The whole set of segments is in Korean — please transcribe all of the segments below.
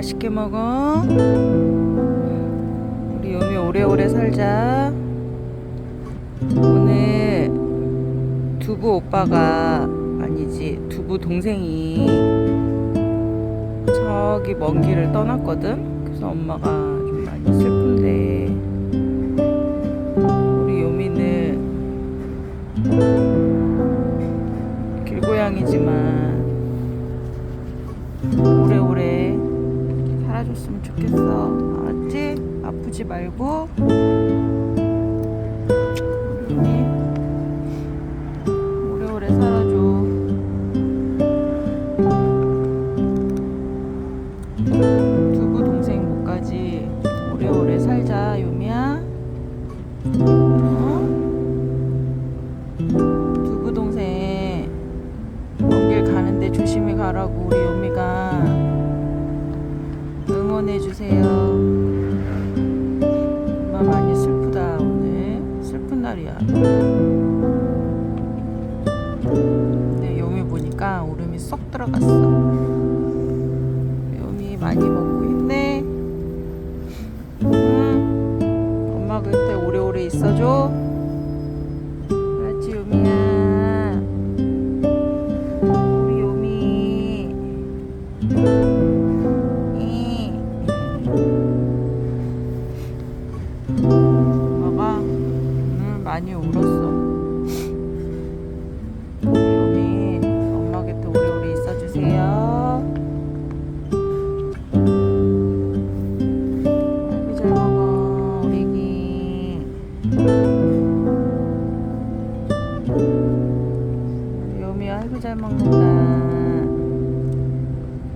맛있게 먹어. 우리 요미 오래오래 살자. 오늘 두부 오빠가 아니지 두부 동생이 저기 먼 길을 떠났거든. 그래서 엄마가 좀 많이 슬픈데 우리 요미는 길고양이지만 살아줬으면 좋겠어. 알았지? 아프지 말고. 우리 오래오래 살아줘. 두부 동생 목까지 오래오래 살자, 요미야. 어? 두부 동생 먼 길 가는데 조심히 가라고 우리 요미가 응원해 주세요. 엄마 많이 슬프다 오늘 슬픈 날이야. 근데 요미 보니까 울음이 쏙 들어갔어. 요미 많이 먹고 있네. 응. 엄마 곁에 오래오래 있어줘. 많이 울었어. 우리 엄마 곁에 오래오래 있어주세요. 아이고 잘 먹는다.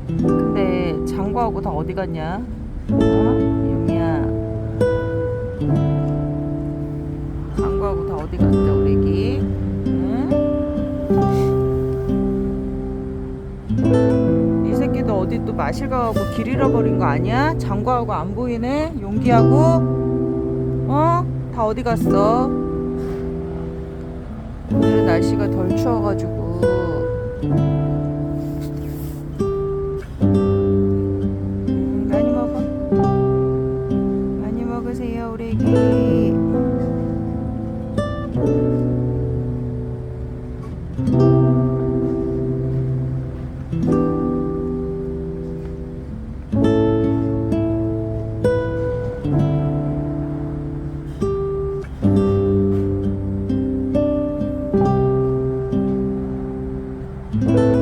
근데 장구하고 다 어디 갔냐? 어? 어디 또 마실 가고 길 잃어버린 거 아니야? 장구하고 안 보이네? 용기하고? 어? 다 어디 갔어? 오늘은 날씨가 덜 추워가지고 음.